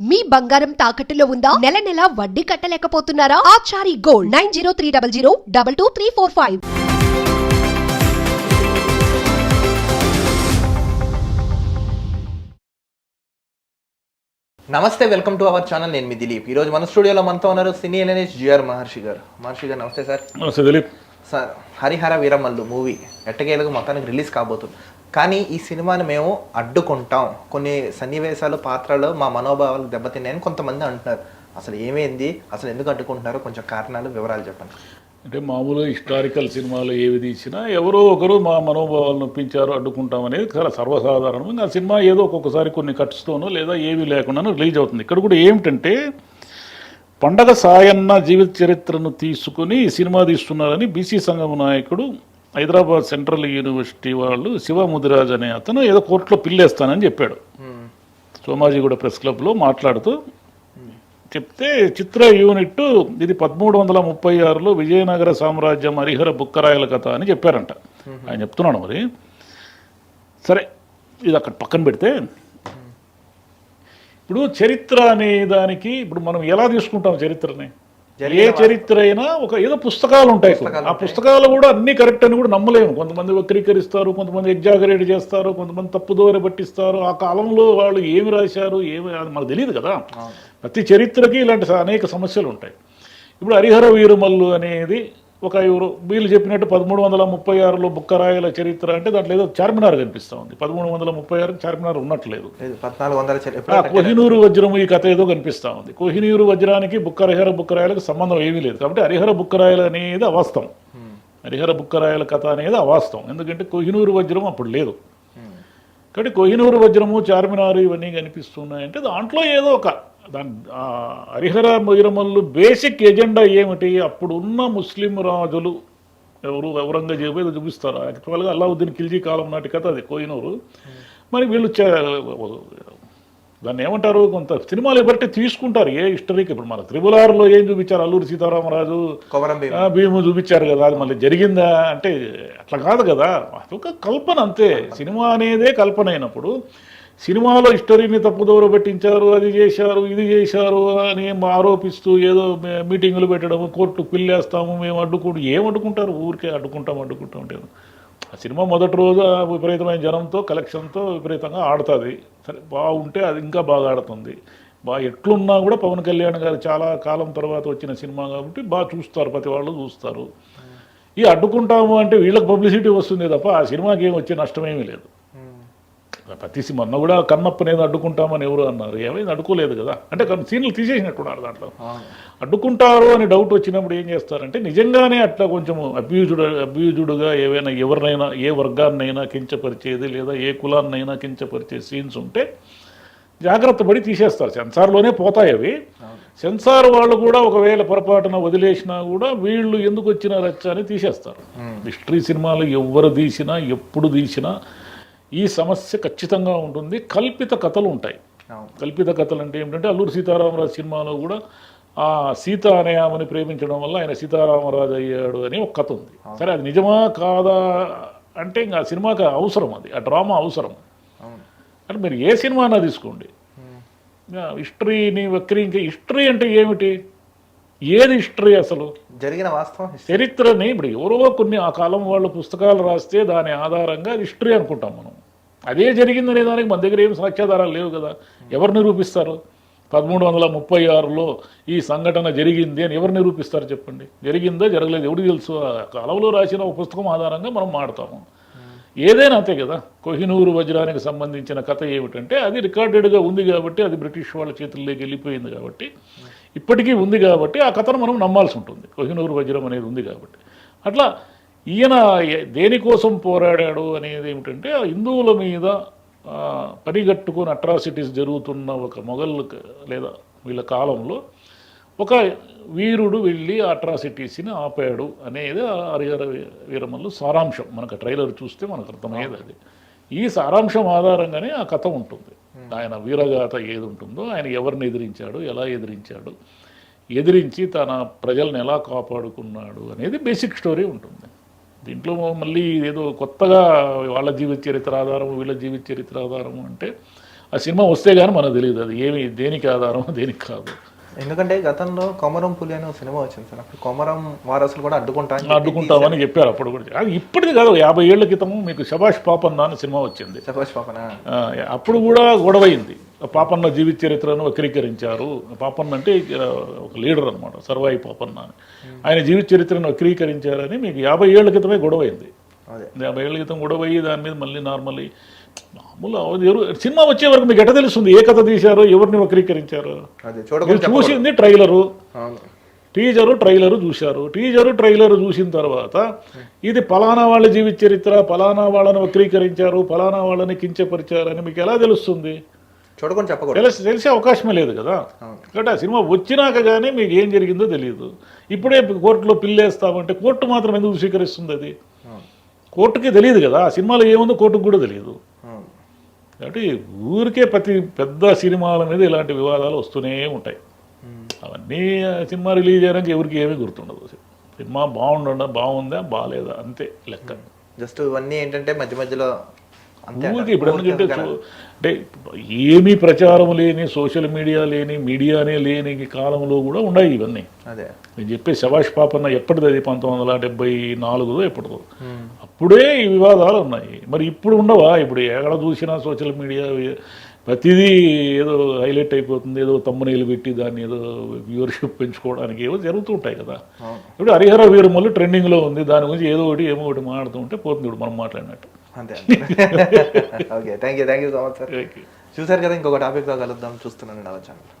మీ బంగారం తాకట్టులో ఉందా? నెల నెల వడ్డీ కట్టలేకపోతున్నారా? Achari gold nine zero three double zero double two three four five. నమస్తే వెల్కమ్ టు అవర్ ఛానల్. నేను మీ దిలీప్. ఈరోజు మన స్టూడియోలో మనతో ఉన్నారు సినీ ఎన్ఎస్ జిఆర్ మహర్షి గారు. మహర్షి గారు నమస్తే సార్. నమస్తే దిలీప్. సార్ హరిహర వీరమల్లు మూవీ ఎట్టకేలకు మొత్తానికి రిలీజ్ కాబోతుంది. కానీ ఈ సినిమాని మేము అడ్డుకుంటాం. కొన్ని సన్నివేశాలు పాత్రలు మా మనోభావాలు దెబ్బతిన్నాయని కొంతమంది అంటున్నారు. అసలు ఏమైంది? అసలు ఎందుకు అడ్డుకుంటున్నారో? కొంచెం కారణాలు వివరాలు చెప్పండి. అంటే మామూలుగా హిస్టారికల్ సినిమాలు ఏవి తీసినా ఎవరో ఒకరు మా మనోభావాలు నొప్పించారు అడ్డుకుంటాం అనేది చాలా సర్వసాధారణం. ఆ సినిమా ఏదో ఒక్కొక్కసారి కొన్ని కట్స్తోనో లేదా ఏవి లేకుండానో రిలీజ్ అవుతుంది. ఇక్కడ కూడా ఏమిటంటే పండగ సాయన్న జీవిత చరిత్రను తీసుకుని ఈ సినిమా తీస్తున్నారని బీసీ సంఘం నాయకుడు హైదరాబాద్ సెంట్రల్ యూనివర్సిటీ వాళ్ళు శివ ముదిరాజ్ అనే అతను ఏదో కోర్టులో పిల్లేస్తానని చెప్పాడు. సోమాజిగూడ ప్రెస్ క్లబ్లో మాట్లాడుతూ చెప్తే చిత్ర యూనిట్ ఇది పదమూడు వందల ముప్పై ఆరులో విజయనగర సామ్రాజ్యం హరిహర బుక్కరాయల కథ అని చెప్పారంట. ఆయన చెప్తున్నాడు మరి. సరే ఇది అక్కడ పక్కన పెడితే ఇప్పుడు చరిత్ర అనే దానికి ఇప్పుడు మనం ఎలా తీసుకుంటాం చరిత్రని? ఏ చరిత్ర అయినా ఒక ఏదో పుస్తకాలు ఉంటాయి ఆ పుస్తకాలు కూడా అన్ని కరెక్ట్ అని కూడా నమ్మలేము. కొంతమంది వక్రీకరిస్తారు కొంతమంది ఎగ్జాగరేట్ చేస్తారు కొంతమంది తప్పుదోర పట్టిస్తారు. ఆ కాలంలో వాళ్ళు ఏమి రాశారు ఏమి అది మనకు తెలియదు కదా. ప్రతి చరిత్రకి ఇలాంటి అనేక సమస్యలు ఉంటాయి. ఇప్పుడు హరిహర వీరుమల్లు అనేది ఒక ఎవరు వీళ్ళు చెప్పినట్టు పదమూడు వందల ముప్పై ఆరులో బుక్కరాయల చరిత్ర అంటే దాంట్లో ఏదో చార్మినార్ కనిపిస్తూ ఉంది. పదమూడు వందల ముప్పై ఆరు చార్మినార్ ఉన్నట్లేదు. పద్నాలుగు వందల కోహినూరు వజ్రం ఈ కథ ఏదో కనిపిస్తా ఉంది. కోహినూరు వజ్రానికి బుక్క హరిహర బుక్కరాయలకు సంబంధం ఏమీ లేదు. కాబట్టి హరిహర బుక్కరాయలు అనేది అవాస్తవం. హరిహర బుక్కరాయల కథ అనేది అవాస్తవం. ఎందుకంటే కోహినూరు వజ్రం అప్పుడు లేదు. కాబట్టి కోహినూరు వజ్రము చార్మినారు ఇవన్నీ కనిపిస్తున్నాయంటే దాంట్లో ఏదో ఒక దాని హరిహర వజ్రమల్లు బేసిక్ ఎజెండా ఏమిటి? అప్పుడున్న ముస్లిం రాజులు ఎవరు ఔరంగజేబు ఏదో చూపిస్తారు. యాక్చువల్గా అల్లావుద్దీన్ ఖిల్జీ కాలం నాటి కథ అది కోహినూరు. మరి వీళ్ళు దాన్ని ఏమంటారు? కొంత సినిమాలు బట్టి తీసుకుంటారు. ఏ హిస్టరీకి ఇప్పుడు మన త్రిబులార్లో ఏం చూపించారు? అల్లూరి సీతారామరాజు? కొమరం భీమ్. చూపించారు కదా అది మళ్ళీ జరిగిందా? అంటే అట్లా కాదు కదా. అదొక కల్పన అంతే. సినిమా అనేదే కల్పన అయినప్పుడు సినిమాలో హిస్టరీని తప్పుదోవ పెట్టించారు అది చేశారు ఇది చేశారు అని ఆరోపిస్తూ ఏదో మీటింగులు పెట్టడం కోర్టు పిల్లేస్తాము మేము అడ్డుకుంటూ ఏం అడ్డుకుంటారు? ఊరికే అడ్డుకుంటాం అడ్డుకుంటాం అంటే ఆ సినిమా మొదటి రోజు ఆ విపరీతమైన జనంతో కలెక్షన్తో విపరీతంగా ఆడుతుంది. సరే బాగుంటే అది ఇంకా బాగా ఆడుతుంది. బాగా ఎట్లున్నా కూడా పవన్ కళ్యాణ్ గారు చాలా కాలం తర్వాత వచ్చిన సినిమా కాబట్టి బాగా చూస్తారు ప్రతి వాళ్ళు చూస్తారు. ఈ అడ్డుకుంటాము అంటే వీళ్ళకి పబ్లిసిటీ వస్తుంది తప్ప ఆ సినిమాకి ఏం వచ్చే నష్టమేమీ లేదు. ప్రతి సి- మొన్న కూడా కన్నప్పనేది అడ్డుకుంటామని ఎవరు అన్నారు. ఏమైంది? అడ్డుకోలేదు కదా. అంటే కొన్ని సీన్లు తీసేసినట్టున్నారు దాంట్లో. అడ్డుకుంటారు అని డౌట్ వచ్చినప్పుడు ఏం చేస్తారంటే నిజంగానే అట్లా కొంచెం అబ్యూజుడ్ అబ్యూజుడ్గా ఏవైనా ఎవరినైనా ఏ వర్గాన్నైనా కించపరిచేది లేదా ఏ కులాన్నైనా కించపరిచే సీన్స్ ఉంటే జాగ్రత్త పడి తీసేస్తారు. సెన్సార్లోనే పోతాయి అవి. సెన్సార్ వాళ్ళు కూడా ఒకవేళ పొరపాటున వదిలేసినా కూడా వీళ్ళు ఎందుకు వచ్చిన రచ్చ అని తీసేస్తారు. హిస్టరీ సినిమాలు ఎవరు తీసినా ఎప్పుడు తీసినా ఈ సమస్య ఖచ్చితంగా ఉంటుంది. కల్పిత కథలు ఉంటాయి. కల్పిత కథలు అంటే ఏమిటంటే అల్లూరి సీతారామరాజు సినిమాలో కూడా ఆ సీత అనే ఆమెను ప్రేమించడం వల్ల ఆయన సీతారామరాజు అయ్యాడు అని ఒక కథ ఉంది. సరే అది నిజమా కాదా అంటే ఇంకా ఆ సినిమాకి అవసరం అది. ఆ డ్రామా అవసరం. అంటే మీరు ఏ సినిమా అన్నా తీసుకోండి హిస్టరీని వక్రీంచి హిస్టరీ అంటే ఏమిటి? ఏది హిస్టరీ అసలు? జరిగిన వాస్తవం. చరిత్రని ఇప్పుడు ఎవరో కొన్ని ఆ కాలం వాళ్ళు పుస్తకాలు రాస్తే దాని ఆధారంగా హిస్టరీ అనుకుంటాం మనం. అదే జరిగిందనే దానికి మన దగ్గర ఏం సాక్ష్యాధారాలు లేవు కదా. ఎవరు నిరూపిస్తారు? పదమూడు వందల ముప్పై ఆరులో ఈ సంఘటన జరిగింది అని ఎవరు నిరూపిస్తారు చెప్పండి? జరిగిందో? జరగలేదు? ఎవరికి తెలుసు? కలవలో రాసిన ఒక పుస్తకం ఆధారంగా మనం మాడతాము ఏదైనా అంతే కదా. కొహినూరు వజ్రానికి సంబంధించిన కథ ఏమిటంటే అది రికార్డెడ్గా ఉంది కాబట్టి అది బ్రిటిష్ వాళ్ళ చేతుల్లోకి వెళ్ళిపోయింది కాబట్టి ఇప్పటికీ ఉంది కాబట్టి ఆ కథను మనం నమ్మాల్సి ఉంటుంది. కొహినూరు వజ్రం అనేది ఉంది కాబట్టి. అట్లా ఈయన దేనికోసం పోరాడాడు అనేది ఏమిటంటే ఆ హిందువుల మీద పనిగట్టుకుని అట్రాసిటీస్ జరుగుతున్న ఒక మొఘల్ లేదా వీళ్ళ కాలంలో ఒక వీరుడు వెళ్ళి అట్రాసిటీస్ని ఆపాడు అనేది హరిహర వీరమల్లు సారాంశం. మనకు ట్రైలర్ చూస్తే మనకు అర్థమయ్యేది అది. ఈ సారాంశం ఆధారంగానే ఆ కథ ఉంటుంది. ఆయన వీరగాథ ఏది ఉంటుందో ఆయన ఎవరిని ఎదిరించాడు ఎలా ఎదిరించాడు ఎదిరించి తన ప్రజల్ని ఎలా కాపాడుకున్నాడు అనేది బేసిక్ స్టోరీ ఉంటుంది. దీంట్లో మళ్ళీ ఏదో కొత్తగా వాళ్ళ జీవిత చరిత్ర ఆధారము వీళ్ళ జీవిత చరిత్ర ఆధారము అంటే ఆ సినిమా వస్తే కానీ మనకు తెలియదు అది. ఏమి దేనికి ఆధారం దేనికి కాదు. ఎందుకంటే గతంలో కొమరం పులి అనే సినిమా వచ్చింది సార్. అప్పుడు కొమరం వారసులు కూడా అడ్డుకుంటా అడ్డుకుంటామని చెప్పారు అప్పుడు కూడా. అది ఇప్పటిది కాదు యాభై ఏళ్ళ క్రితము మీకు శభాష్ పాపన్న అని సినిమా వచ్చింది. సపోజ్ పాపన అప్పుడు కూడా గొడవైంది. పాపన్న జీవిత చరిత్రను వక్రీకరించారు. పాపన్న అంటే ఒక లీడర్ అనమాట సర్వాయి పాపన్న అని. ఆయన జీవిత చరిత్రను వక్రీకరించారని మీకు యాభై ఏళ్ళ క్రితమే గొడవైంది. అదే. యాభై ఏళ్ళ క్రితం గొడవ అయ్యి దాని మీద మళ్ళీ నార్మల్లీ మామూలు. ఎవరు సినిమా వచ్చే వరకు మీకు ఎట్ట తెలుస్తుంది? ఏ కథ తీశారో ఎవరిని వక్రీకరించారు? మీరు చూసింది ట్రైలరు. టీజరు ట్రైలరు చూశారు. టీజరు ట్రైలరు చూసిన తర్వాత ఇది పలానా వాళ్ళ జీవిత చరిత్ర పలానా వాళ్ళని వక్రీకరించారు పలానా వాళ్ళని కించపరిచారని మీకు ఎలా తెలుస్తుంది? చూడకుండా చెప్పకూడదు. తెలిసి తెలిసే అవకాశమే లేదు కదా. కాబట్టి ఆ సినిమా వచ్చినాక కానీ మీకు ఏం జరిగిందో తెలియదు ఇప్పుడే కోర్టులో పిల్లేస్తామంటే కోర్టు మాత్రం ఎందుకు స్వీకరిస్తుంది అది? కోర్టుకి తెలియదు కదా. ఆ సినిమాలో ఏముందో కోర్టుకు కూడా తెలియదు కాబట్టి ఊరికే ప్రతి పెద్ద సినిమాల మీద ఇలాంటి వివాదాలు వస్తూనే ఉంటాయి. ఉమ్. అవన్నీ సినిమా రిలీజ్ అయ్యాక ఎవరికి ఏమీ గుర్తుండదు సినిమా బాగుండ బాగుందా బాగాలేదా అంతే లెక్క. జస్ట్ ఇవన్నీ ఏంటంటే మధ్య మధ్యలో ఊరికి ఇప్పుడు ఎందుకంటే అంటే ఏమీ ప్రచారం లేని సోషల్ మీడియా లేని మీడియానే లేని కాలంలో కూడా ఉన్నాయి ఇవన్నీ. అదే. నేను చెప్పే శభాష్ పాపన్న ఎప్పటిది అది? పంతొమ్మిది వందల డెబ్బై నాలుగులో ఎప్పటిదో. అప్పుడే ఈ వివాదాలు ఉన్నాయి. మరి ఇప్పుడు ఉండవా? ఇప్పుడు ఎక్కడ చూసినా సోషల్ మీడియా ప్రతిదీ ఏదో హైలైట్ అయిపోతుంది ఏదో తమ్మునీళ్ళు పెట్టి దాన్ని ఏదో వ్యూవర్షిప్ పెంచుకోవడానికి ఏవో జరుగుతూ ఉంటాయి కదా ఇప్పుడు హరిహర వీరమల్లు ట్రెండింగ్లో ఉంది. దాని గురించి ఏదో ఒకటి ఏమో ఒకటి మాట్లాడుతూ ఉంటే పోతుంది ఇప్పుడు మనం మాట్లాడినట్టు. అంతే okay thank you thank you so much sir చూసారు కదా ఇంకొక టాపిక్తో కలుద్దాం చూస్తున్నాను నా ఛానల్